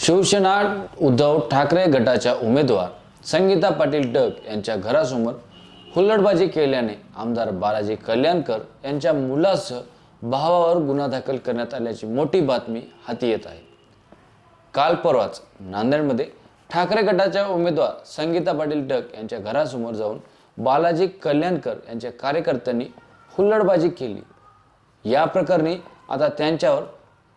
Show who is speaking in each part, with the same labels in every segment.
Speaker 1: शिवसेना उद्धव ठाकरे गटाच्या उमेदवार संगीता पाटील डग यांच्या घरासमोर हुल्लडबाजी केल्याने आमदार बालाजी कल्याणकर यांच्या मुलासह भावावर गुन्हा दाखल करण्यात आल्याची मोठी बातमी हाती येत आहे. काल परवाच नांदेडमध्ये ठाकरे गटाच्या उमेदवार संगीता पाटील डग यांच्या घरासमोर जाऊन बालाजी कल्याणकर यांच्या कार्यकर्त्यांनी हुल्लडबाजी केली. या प्रकरणी आता त्यांच्यावर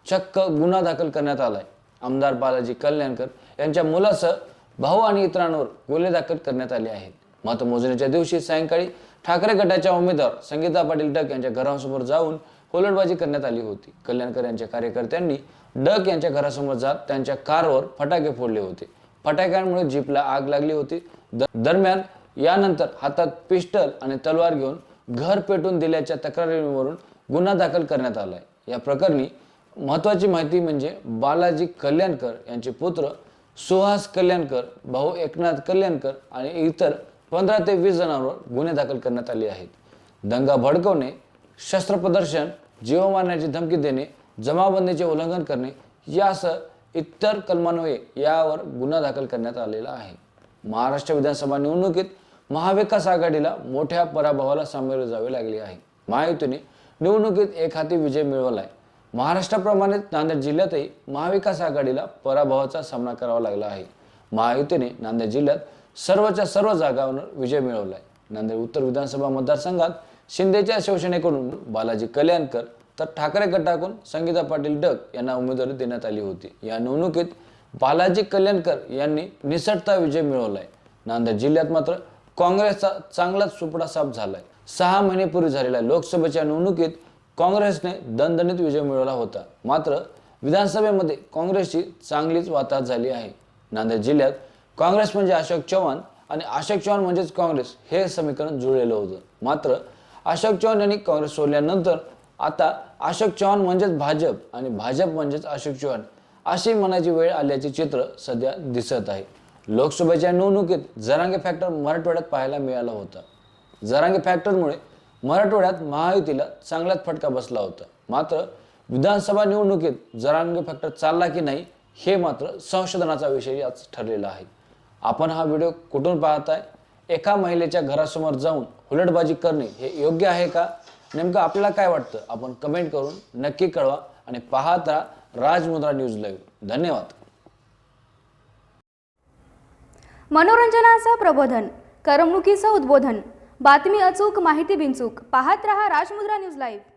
Speaker 1: चक्क गुन्हा दाखल करण्यात आलाय. आमदार बालाजी कल्याणकर यांच्या मुलासह भाऊ आणि इतरांवर गुन्हे दाखल करण्यात आले आहेत. मतमोजणीच्या दिवशी सायंकाळी ठाकरे गटाच्या उमेदवार संगीता पाटील डक यांच्या घरासमोर जाऊन हुलडबाजी करण्यात आली होती. कल्याणकर यांच्या कार्यकर्त्यांनी डक यांच्या घरासमोर जात त्यांच्या कारवर फटाके फोडले होते. फटाक्यांमुळे जीपला आग लागली होती. दरम्यान यानंतर हातात पिस्टल आणि तलवार घेऊन घर पेटून दिल्याच्या तक्रारीवरून गुन्हा दाखल करण्यात आलाय. या प्रकरणी महत्त्वाची माहिती म्हणजे बालाजी कल्याणकर यांचे पुत्र सुहास कल्याणकर भाऊ एकनाथ कल्याणकर आणि इतर पंधरा ते वीस जणांवर गुन्हे दाखल करण्यात आले आहेत. दंगा भडकवणे शस्त्र प्रदर्शन जीव मारण्याची धमकी देणे जमाबंदीचे उल्लंघन करणे यासह इतर कलमान्वये यावर गुन्हा दाखल करण्यात आलेला आहे. महाराष्ट्र विधानसभा निवडणुकीत महाविकास आघाडीला मोठ्या पराभवाला सामोरे जावे लागले आहे. महायुतीने निवडणुकीत एक हाती विजय मिळवलाय. महाराष्ट्राप्रमाणेच नांदेड जिल्ह्यातही महाविकास आघाडीला पराभवाचा सामना करावा लागला आहे. महायुतीने नांदेड जिल्ह्यात सर्वच्या सर्व जागांवर विजय मिळवलाय. नांदेड उत्तर विधानसभा मतदारसंघात शिंदेच्या शिवसेनेकडून बालाजी कल्याणकर तर ठाकरे गटाकडून संगीता पाटील डक यांना उमेदवारी देण्यात आली होती. या निवडणुकीत बालाजी कल्याणकर यांनी निसटता विजय मिळवलाय. नांदेड जिल्ह्यात मात्र काँग्रेसचा चांगलाच सुपडा साफ झालाय. सहा महिनेपूर्वी झालेल्या लोकसभेच्या निवडणुकीत काँग्रेसने दणदणीत विजय मिळवला होता. मात्र विधानसभेमध्ये काँग्रेसची चांगलीच वाताहत झाली आहे. नांदेड जिल्ह्यात काँग्रेस म्हणजे अशोक चव्हाण आणि अशोक चव्हाण म्हणजेच काँग्रेस हे समीकरण जुळलेलं होतं. मात्र अशोक चव्हाण यांनी काँग्रेस सोडल्यानंतर आता अशोक चव्हाण म्हणजेच भाजप आणि भाजप म्हणजेच अशोक चव्हाण अशी म्हणायची वेळ आल्याचे चित्र सध्या दिसत आहे. लोकसभेच्या निवडणुकीत जरांगे फॅक्टर मराठवाड्यात पाहायला मिळाला होता. जरांगे फॅक्टरमुळे मराठवाड्यात महायुतीला चांगलाच फटका बसला होता. मात्र विधानसभा निवडणुकीत जरांग फॅक्टर चालला की नाही हे मात्र संशोधनाचा विषय आज ठरलेला आहे. आपण हा व्हिडिओ कुठून पाहताय? एका महिलेच्या घरासमोर जाऊन हुलटबाजी करणे हे योग्य आहे का? नेमकं आपल्याला काय वाटतं? आपण कमेंट करून नक्की कळवा आणि पाहत राहा राजमुद्रा न्यूज लाईव्ह. धन्यवाद.
Speaker 2: मनोरंजनाचं प्रबोधन करमणुकीचं उद्बोधन बातमी अचूक माहिती बिनचूक. पाहत रहा राजमुद्रा न्यूज लाईव्ह